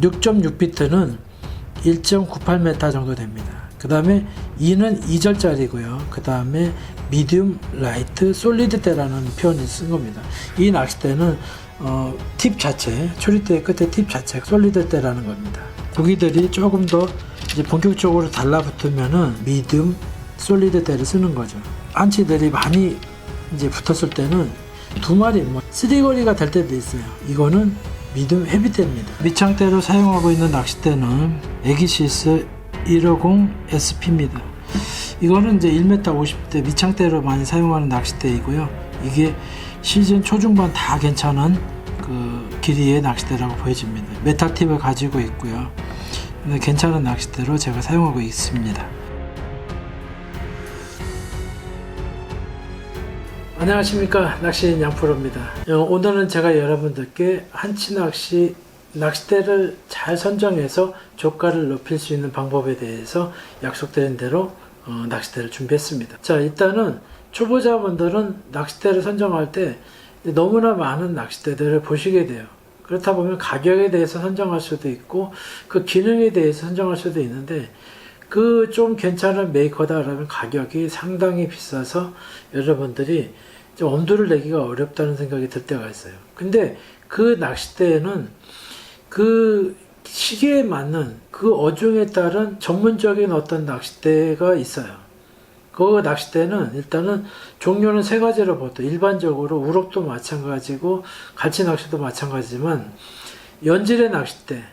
6.6비트는 1.98m 정도 됩니다. 그 다음에 2는 2절짜리고요. 그 다음에 미디움, 라이트, 솔리드 대라는 표현을 쓴 겁니다. 이 낚싯대는 어, 팁 자체, 초리대 끝에 팁 자체, 솔리드 대라는 겁니다. 고기들이 조금 더 이제 본격적으로 달라붙으면은 미디움, 솔리드 대를 쓰는 거죠. 한치들이 많이 이제 붙었을 때는 두 마리, 뭐 쓰리거리가 될 때도 있어요. 이거는 미디움 헤비대입니다. 밑창대로 사용하고 있는 낚싯대는 에기시스 150 SP입니다. 이거는 이제 1m 50대 밑창대로 많이 사용하는 낚싯대이고요. 이게 시즌 초중반 다 괜찮은 그 길이의 낚싯대라고 보여집니다. 메탈 팁을 가지고 있고요. 괜찮은 낚싯대로 제가 사용하고 있습니다. 안녕하십니까 낚시인 양프로입니다. 어, 오늘은 제가 여러분들께 한치 낚시 낚싯대를 잘 선정해서 조가를 높일 수 있는 방법에 대해서 약속드린 대로 어, 낚싯대를 준비했습니다. 자 일단은 초보자분들은 낚싯대를 선정할 때 너무나 많은 낚싯대들을 보시게 돼요. 그렇다 보면 가격에 대해서 선정할 수도 있고 그 기능에 대해서 선정할 수도 있는데 그 좀 괜찮은 메이커다라면 가격이 상당히 비싸서 여러분들이 좀 엄두를 내기가 어렵다는 생각이 들 때가 있어요. 근데 그 낚싯대에는 그 시기에 맞는 그 어종에 따른 전문적인 어떤 낚싯대가 있어요. 그 낚싯대는 일단은 종류는 세 가지로 보통 일반적으로 우럭도 마찬가지고 갈치 낚시도 마찬가지지만 연질의 낚싯대,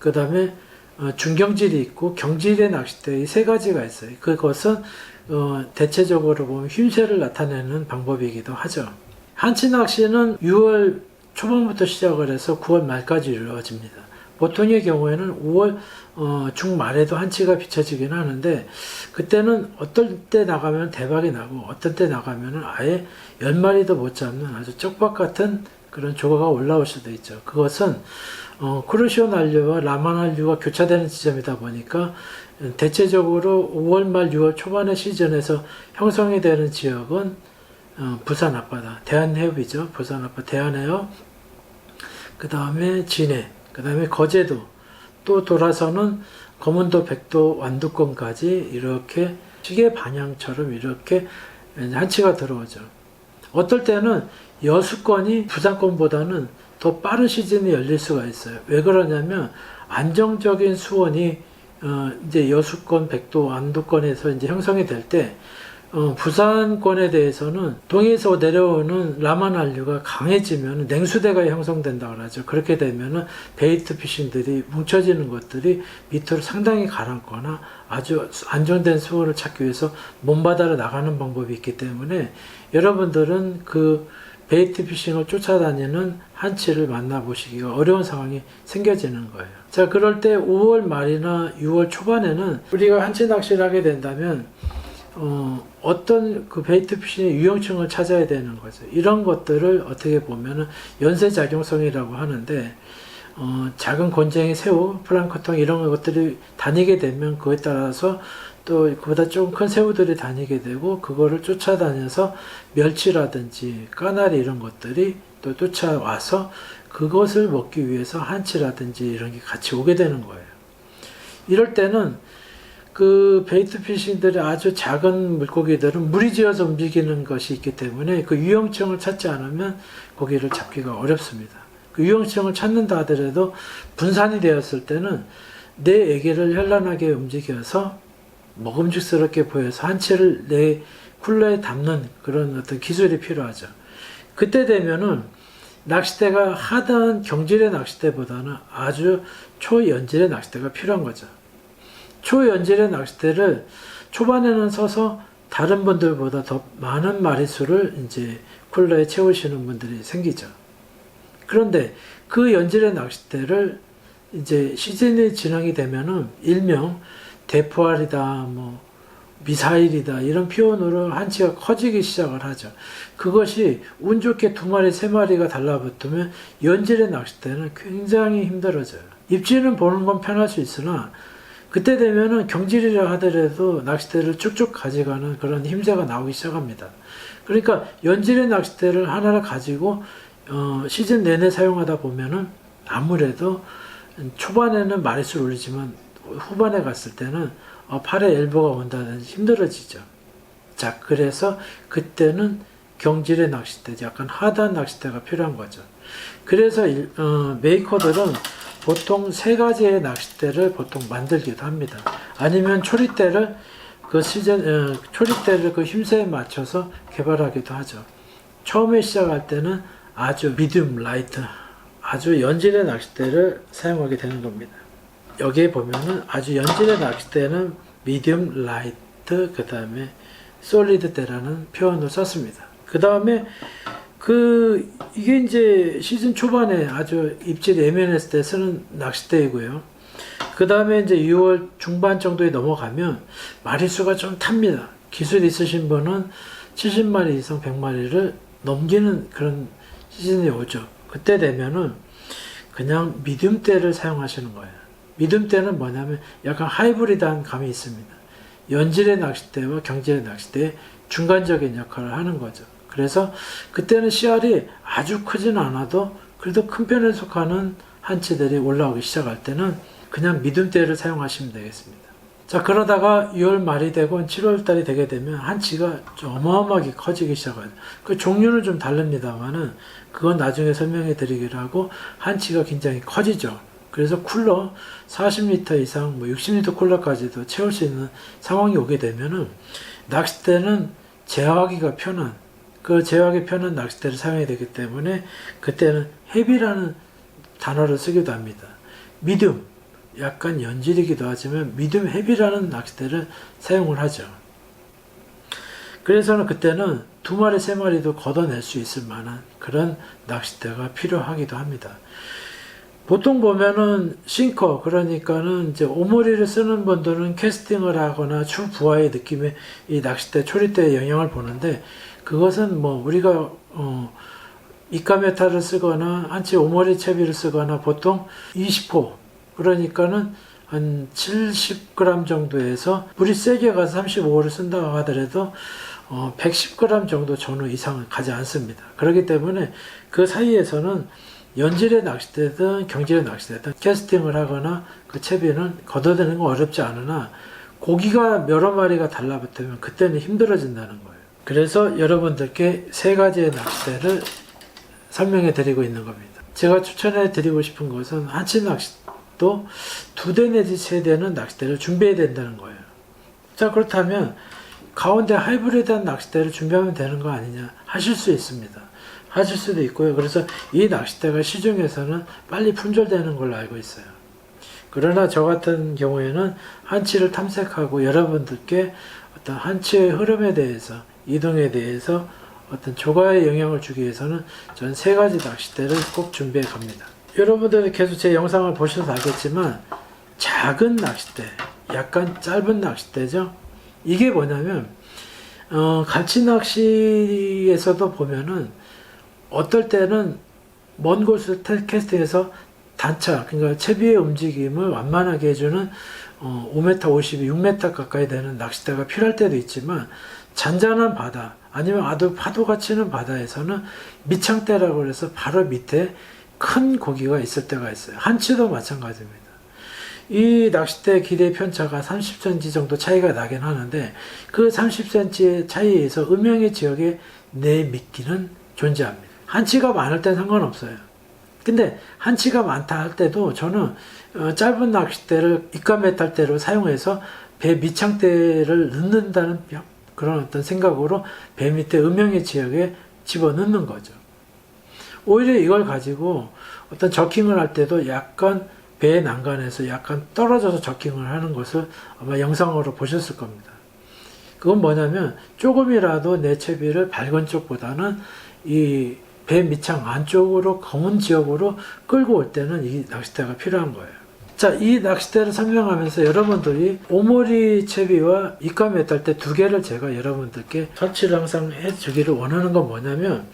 그 다음에 어, 중경질이 있고 경질의 낚싯대 이세 가지가 있어요. 그것은 어, 대체적으로 보면 휨새를 나타내는 방법이기도 하죠. 한치 낚시는 6월 초반부터 시작을 해서 9월 말까지 이루어집니다. 보통의 경우에는 5월 어, 중말에도 한치가 비춰지긴 하는데 그때는 어떨 때 나가면 대박이 나고 어떤 때 나가면 아예 열 마리도 못 잡는 아주 쪽박 같은 그런 조가가 올라올 수도 있죠. 그것은 어, 크루시오 난류와 라마 난류가 교차되는 지점이다 보니까 대체적으로 5월 말 6월 초반의 시즌에서 형성이 되는 지역은 어, 부산 앞바다, 대한해협이죠. 부산 앞바다, 대한해협, 그 다음에 진해, 그 다음에 거제도, 또 돌아서는 검은도, 백도, 완두권까지 이렇게 시계 방향처럼 이렇게 한치가 들어오죠. 어떨 때는 여수권이 부산권보다는 더 빠른 시즌이 열릴 수가 있어요. 왜 그러냐면 안정적인 수온이 어, 이제 여수권, 백도, 안도권에서 이제 형성이 될 때, 어, 부산권에 대해서는 동에서 내려오는 라마난류가 강해지면 냉수대가 형성된다 그러죠. 그렇게 되면은 베이트 피싱들이 뭉쳐지는 것들이 밑으로 상당히 가라앉거나 아주 안정된 수온을 찾기 위해서 먼바다로 나가는 방법이 있기 때문에 여러분들은 그 베이트 피싱을 쫓아다니는 한치를 만나보시기가 어려운 상황이 생겨지는 거예요. 자, 그럴 때 5월 말이나 6월 초반에는 우리가 한치 낚시를 하게 된다면 어, 어떤 그 베이트 피싱의 유형층을 찾아야 되는 거죠. 이런 것들을 어떻게 보면은 연쇄작용성이라고 하는데, 어, 작은 건쟁이 새우, 플랑크톤 이런 것들이 다니게 되면 그에 따라서 또 그보다 조금 큰 새우들이 다니게 되고 그거를 쫓아다녀서 멸치라든지 까나리 이런 것들이 또 쫓아와서 그것을 먹기 위해서 한치라든지 이런 게 같이 오게 되는 거예요. 이럴 때는 그 베이트 피싱들이 아주 작은 물고기들은 물이 지어서 움직이는 것이 있기 때문에 그 유형층을 찾지 않으면 고기를 잡기가 어렵습니다. 그 유형층을 찾는다 하더라도 분산이 되었을 때는 내 애기를 현란하게 움직여서 먹음직스럽게 보여서 한치를 내 쿨러에 담는 그런 어떤 기술이 필요하죠. 그때 되면은 낚싯대가 하던 경질의 낚싯대보다는 아주 초연질의 낚싯대가 필요한 거죠. 초연질의 낚싯대를 초반에는 서서 다른 분들보다 더 많은 마리수를 이제 쿨러에 채우시는 분들이 생기죠. 그런데 그 연질의 낚싯대를 이제 시즌이 진행이 되면은 일명 대포알이다, 뭐 미사일이다 이런 표현으로 한치가 커지기 시작을 하죠. 그것이 운 좋게 두 마리, 세 마리가 달라붙으면 연질의 낚싯대는 굉장히 힘들어져요. 입질은 보는 건 편할 수 있으나 그때 되면은 경질이라 하더라도 낚싯대를 쭉쭉 가져가는 그런 힘새가 나오기 시작합니다. 그러니까 연질의 낚싯대를 하나를 가지고 어, 시즌 내내 사용하다 보면은 아무래도 초반에는 마리수를 올리지만 후반에 갔을 때는 어, 팔에 엘보가 온다든지 힘들어지죠. 자, 그래서 그때는 경질의 낚싯대, 약간 하단 낚싯대가 필요한 거죠. 그래서 일- 어, 메이커들은 보통 세 가지의 낚싯대를 보통 만들기도 합니다. 아니면 초리대를 그 시즌 어, 초리대를 그 힘새에 맞춰서 개발하기도 하죠. 처음에 시작할 때는 아주 미디움 라이트, 아주 연질의 낚싯대를 사용하게 되는 겁니다. 여기에 보면은 아주 연질의 낚싯대는 미디움 라이트 그 다음에 솔리드 대라는 표현을 썼습니다. 그 다음에 그 이게 이제 시즌 초반에 아주 입질이 예민했을 때 쓰는 낚싯대이고요. 그 다음에 이제 6월 중반 정도에 넘어가면 마리수가 좀 탑니다. 기술 있으신 분은 70마리 이상 100마리를 넘기는 그런 시즌이 오죠. 그때 되면은 그냥 미디움대를 사용하시는 거예요. 미디움대는 뭐냐면 약간 하이브리드한 감이 있습니다. 연질의 낚싯대와 경질의 낚싯대의 중간적인 역할을 하는 거죠. 그래서 그때는 CR이 아주 크진 않아도 그래도 큰 편에 속하는 한치들이 올라오기 시작할 때는 그냥 미디움대를 사용하시면 되겠습니다. 자 그러다가 6월 말이 되고 7월 달이 되게 되면 한치가 좀 어마어마하게 커지기 시작해요. 그 종류는 좀 다릅니다만은 그건 나중에 설명해 드리기로 하고 한치가 굉장히 커지죠. 그래서 쿨러 40m 이상 뭐 60m 쿨러까지도 채울 수 있는 상황이 오게 되면은 낚싯대는 제어하기가 편한 그 제어하기 편한 낚싯대를 사용해야 되기 때문에 그때는 헤비라는 단어를 쓰기도 합니다. 미디움 약간 연질이기도 하지만 미디움 헤비라는 낚싯대를 사용을 하죠. 그래서는 그때는 두 마리 세 마리도 걷어낼 수 있을 만한 그런 낚싯대가 필요하기도 합니다. 보통 보면은 싱커 그러니까는 이제 오모리를 쓰는 분들은 캐스팅을 하거나 추 부하의 느낌의 이 낚싯대 초리대의 영향을 보는데 그것은 뭐 우리가 어 이카메타를 쓰거나 한치 오모리 채비를 쓰거나 보통 20호 그러니까는 한 70g 정도에서 물이 세게 가서 35호를 쓴다고 하더라도 어 110g 정도 전후 이상은 가지 않습니다. 그렇기 때문에 그 사이에서는 연질의 낚싯대든 경질의 낚싯대든 캐스팅을 하거나 그 채비는 걷어내는 건 어렵지 않으나 고기가 여러 마리가 달라붙으면 그때는 힘들어진다는 거예요. 그래서 여러분들께 세 가지의 낚싯대를 설명해 드리고 있는 겁니다. 제가 추천해 드리고 싶은 것은 한치 낚싯도 두 대 내지 세 대는 낚싯대를 준비해야 된다는 거예요. 자, 그렇다면 가운데 하이브리드한 낚싯대를 준비하면 되는 거 아니냐 하실 수 있습니다. 하실 수도 있고요. 그래서 이 낚싯대가 시중에서는 빨리 품절되는 걸로 알고 있어요. 그러나 저 같은 경우에는 한치를 탐색하고 여러분들께 어떤 한치의 흐름에 대해서 이동에 대해서 어떤 조과에 영향을 주기 위해서는 전세 가지 낚싯대를 꼭 준비해 갑니다. 여러분들이 계속 제 영상을 보셔서 알겠지만 작은 낚싯대, 약간 짧은 낚싯대죠. 이게 뭐냐면 어, 갈치 낚시에서도 보면은 어떨 때는 먼 곳을 테- 캐스팅해서 단차, 그러니까 채비의 움직임을 완만하게 해주는 어, 5m 50, 6m 가까이 되는 낚싯대가 필요할 때도 있지만 잔잔한 바다 아니면 아주 파도가 치는 바다에서는 밑창대라고 해서 바로 밑에 큰 고기가 있을 때가 있어요. 한치도 마찬가지입니다. 이 낚싯대 길이의 편차가 30cm 정도 차이가 나긴 하는데 그 30cm의 차이에서 음영의 지역에 내 미끼는 존재합니다. 한치가 많을 땐 상관없어요. 근데 한치가 많다 할 때도 저는 어, 짧은 낚싯대를 입가메탈대로 사용해서 배 밑창대를 넣는다는 그런 어떤 생각으로 배 밑에 음영의 지역에 집어넣는 거죠. 오히려 이걸 가지고 어떤 저킹을 할 때도 약간 배의 난간에서 약간 떨어져서 저킹을 하는 것을 아마 영상으로 보셨을 겁니다. 그건 뭐냐면 조금이라도 내 채비를 밝은 쪽보다는 이 배 밑창 안쪽으로 검은 지역으로 끌고 올 때는 이 낚싯대가 필요한 거예요. 자, 이 낚싯대를 설명하면서 여러분들이 오모리 채비와 입감에 딸때두 개를 제가 여러분들께 설치를 항상 해주기를 원하는 건 뭐냐면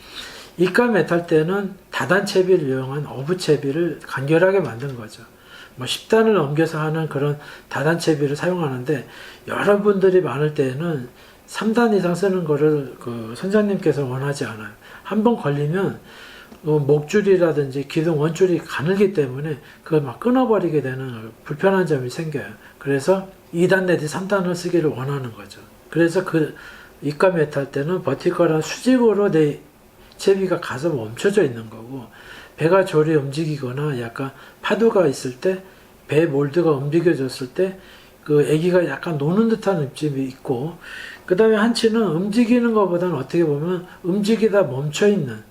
입감에 탈 때는 다단 채비를 이용한 어부 채비를 간결하게 만든 거죠. 뭐 10단을 넘겨서 하는 그런 다단 채비를 사용하는데 여러분들이 많을 때는 3단 이상 쓰는 거를 그 선장님께서 원하지 않아요. 한 번 걸리면 어, 목줄이라든지 기둥 원줄이 가늘기 때문에 그걸 막 끊어버리게 되는 불편한 점이 생겨요. 그래서 2단 내지 3단을 쓰기를 원하는 거죠. 그래서 그 입가 매트할 때는 버티컬한 수직으로 내 채비가 가서 멈춰져 있는 거고 배가 조리 움직이거나 약간 파도가 있을 때 배 몰드가 움직여졌을 때그 아기가 약간 노는 듯한 느낌이 있고 그 다음에 한치는 움직이는 것보다는 어떻게 보면 움직이다 멈춰 있는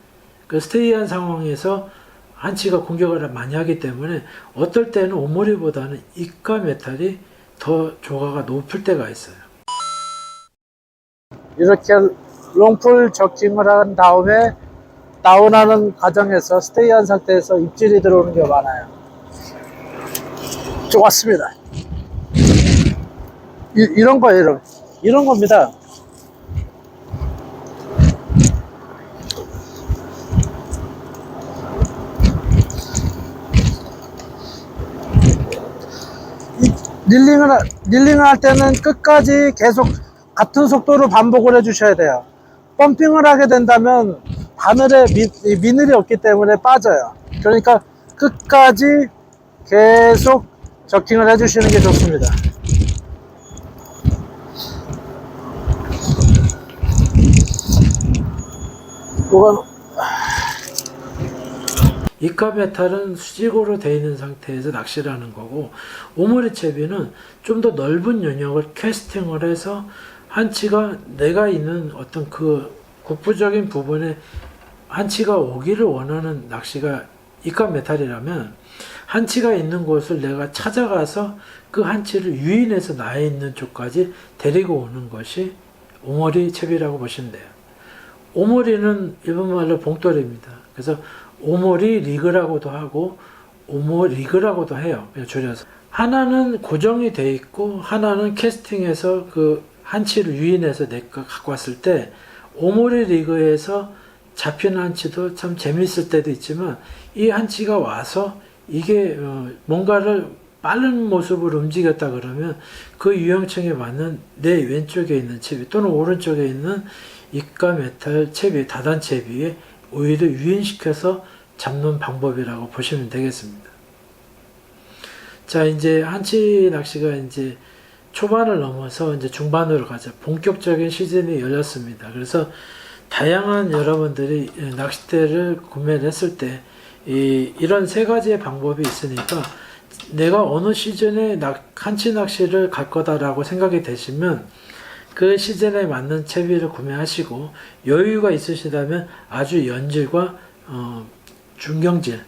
그 스테이한 상황에서 한치가 공격을 많이 하기 때문에 어떨 때는 오모리보다는 입가 메탈이 더 조가가 높을 때가 있어요. 이렇게 롱풀 적징을 한 다음에 다운하는 과정에서 스테이한 상태에서 입질이 들어오는 게 많아요. 좋았습니다. 이, 이런 거예요, 이런, 이런 겁니다. 이 릴링을, 하- 릴링을 할 때는 끝까지 계속 같은 속도로 반복을 해주셔야 돼요. 펌핑을 하게 된다면 바늘에 미, 이 미늘이 없기 때문에 빠져요. 그러니까 끝까지 계속 저킹을 해주시는 게 좋습니다. 이건 이카 메탈은 수직으로 되어 있는 상태에서 낚시를 하는 거고 오모리 채비는 좀 더 넓은 영역을 캐스팅을 해서 한치가 내가 있는 어떤 그 국부적인 부분에 한치가 오기를 원하는 낚시가 이카 메탈이라면 한치가 있는 곳을 내가 찾아가서 그 한치를 유인해서 나에 있는 쪽까지 데리고 오는 것이 오모리 채비라고 보시면 돼요. 오모리는 일본말로 봉돌입니다. 그래서 오모리 리그라고도 하고 오모 리그라고도 해요. 그냥 줄여서 하나는 고정이 돼 있고 하나는 캐스팅해서 그 한치를 유인해서 내가 갖고 왔을 때 오모리 리그에서 잡히는 한치도 참 재밌을 때도 있지만 이 한치가 와서 이게 어, 뭔가를 빠른 모습으로 움직였다 그러면 그 유형층에 맞는 내 왼쪽에 있는 채비 또는 오른쪽에 있는 입가 메탈 채비 다단 채비에 오히려 유인시켜서 잡는 방법이라고 보시면 되겠습니다. 자 이제 한치 낚시가 이제 초반을 넘어서 이제 중반으로 가자 본격적인 시즌이 열렸습니다. 그래서 다양한 여러분들이 낚싯대를 구매를 했을 때 이, 이런 세 가지의 방법이 있으니까 내가 어느 시즌에 낚- 한치 낚시를 갈 거다라고 생각이 되시면 그 시즌에 맞는 채비를 구매하시고 여유가 있으시다면 아주 연질과 어, 중경질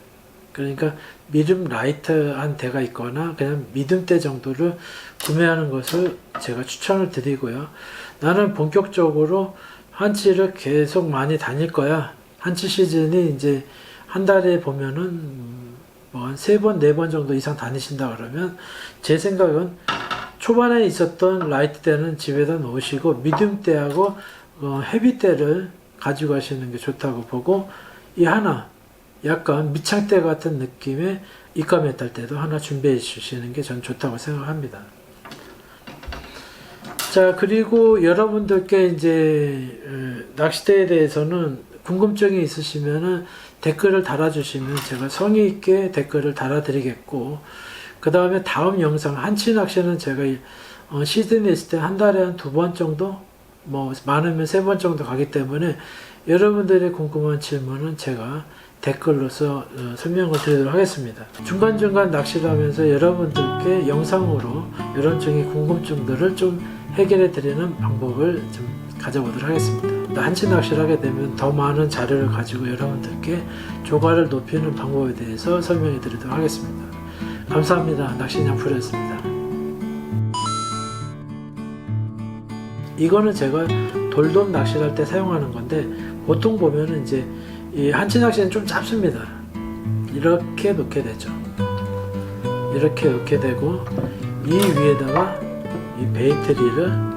그러니까 미름 라이트한 대가 있거나 그냥 미듬대 정도를 구매하는 것을 제가 추천을 드리고요. 나는 본격적으로 한치를 계속 많이 다닐 거야. 한치 시즌이 이제 한 달에 보면은 뭐한세 번, 네 번 정도 이상 다니신다 그러면 제 생각은 초반에 있었던 라이트 때는 집에다 놓으시고 미디움 때하고 어, 헤비 때를 가지고 가시는 게 좋다고 보고 이 하나 약간 밑창대 같은 느낌의 이가 메탈 때도 하나 준비해 주시는 게 전 좋다고 생각합니다. 자 그리고 여러분들께 이제 어, 낚싯대에 대해서는 궁금증이 있으시면은 댓글을 달아주시면 제가 성의 있게 댓글을 달아드리겠고 그 다음에 다음 영상 한치 낚시는 제가 어, 시즌에 있을 때 한 달에 한 두 번 정도 뭐 많으면 세 번 정도 가기 때문에 여러분들의 궁금한 질문은 제가 댓글로서 어, 설명을 드리도록 하겠습니다. 중간중간 낚시를 하면서 여러분들께 영상으로 여러분적인 궁금증들을 좀 해결해 드리는 방법을 좀 가져보도록 하겠습니다. 한치 낚시를 하게 되면 더 많은 자료를 가지고 여러분들께 조과를 높이는 방법에 대해서 설명해 드리도록 하겠습니다. 감사합니다. 낚시냥풀이었습니다. 이거는 제가 돌돔 낚시를 할 때 사용하는 건데 보통 보면은 이제 이 한치 낚시는 좀 짧습니다. 이렇게 놓게 되죠. 이렇게 놓게 되고 이 위에다가 이 베이트리를